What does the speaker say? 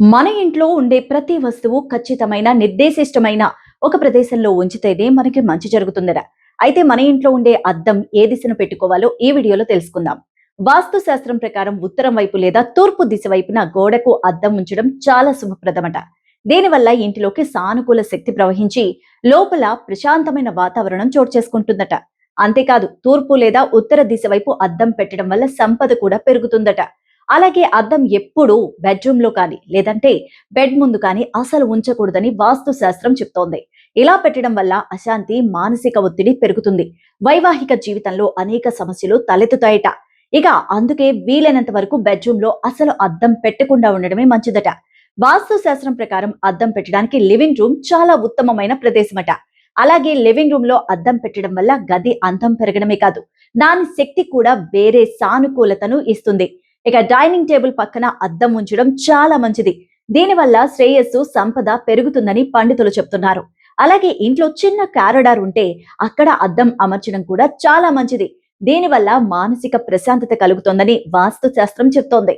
మన ఇంట్లో ఉండే ప్రతి వస్తువు ఖచ్చితమైన నిర్దేశిష్టమైన ఒక ప్రదేశంలో ఉంచితేనే మనకి మంచి జరుగుతుందట. అయితే మన ఇంట్లో ఉండే అద్దం ఏ దిశను పెట్టుకోవాలో ఈ వీడియోలో తెలుసుకుందాం. వాస్తు శాస్త్రం ప్రకారం ఉత్తరం వైపు లేదా తూర్పు దిశ వైపున గోడకు అద్దం ఉంచడం చాలా శుభప్రదమట. దీనివల్ల ఇంటిలోకి సానుకూల శక్తి ప్రవహించి లోపల ప్రశాంతమైన వాతావరణం చోటు చేసుకుంటుందట. అంతేకాదు తూర్పు లేదా ఉత్తర దిశ వైపు అద్దం పెట్టడం వల్ల సంపద కూడా పెరుగుతుందట. అలాగే అద్దం ఎప్పుడూ బెడ్రూమ్లో కానీ లేదంటే బెడ్ ముందు కానీ అసలు ఉంచకూడదని వాస్తు శాస్త్రం చెప్తోంది. ఇలా పెట్టడం వల్ల అశాంతి మానసిక ఒత్తిడి పెరుగుతుంది. వైవాహిక జీవితంలో అనేక సమస్యలు తలెత్తుతాయట. ఇక అందుకే వీలైనంత వరకు బెడ్రూమ్లో అసలు అద్దం పెట్టకుండా ఉండడమే మంచిదట. వాస్తు శాస్త్రం ప్రకారం అద్దం పెట్టడానికి లివింగ్ రూమ్ చాలా ఉత్తమమైన ప్రదేశమట. అలాగే లివింగ్ రూమ్లో అద్దం పెట్టడం వల్ల గది అందం పెరగడమే కాదు దాని శక్తి కూడా వేరే సానుకూలతను ఇస్తుంది. ఇక డైనింగ్ టేబుల్ పక్కన అద్దం ఉంచడం చాలా మంచిది. దీనివల్ల శ్రేయస్సు సంపద పెరుగుతుందని పండితులు చెప్తున్నారు. అలాగే ఇంట్లో చిన్న క్యారడార్ ఉంటే అక్కడ అద్దం అమర్చడం కూడా చాలా మంచిది. దీనివల్ల మానసిక ప్రశాంతత కలుగుతోందని వాస్తు శాస్త్రం చెప్తోంది.